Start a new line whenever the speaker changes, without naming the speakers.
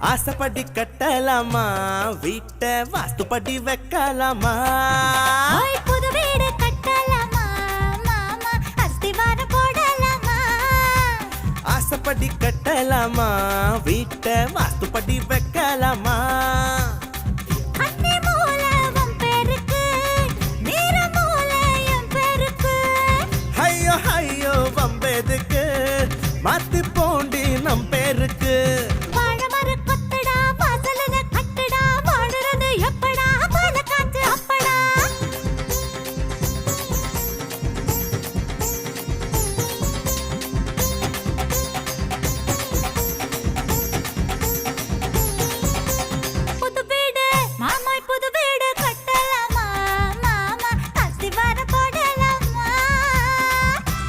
ஆசைப்படி கட்டலாமா? வீட்டை வாஸ்துப்படி வைக்கலாமா?
புது வீடு கட்டலாமா? மாமா அஸ்திவாரம் போடலாமா?
ஆசைப்படி கட்டலாமா? வீட்டை வாஸ்துப்படி வைக்கலாமா? ஐயோ ஐயோ வம்பெதுக்கு. மாத்தி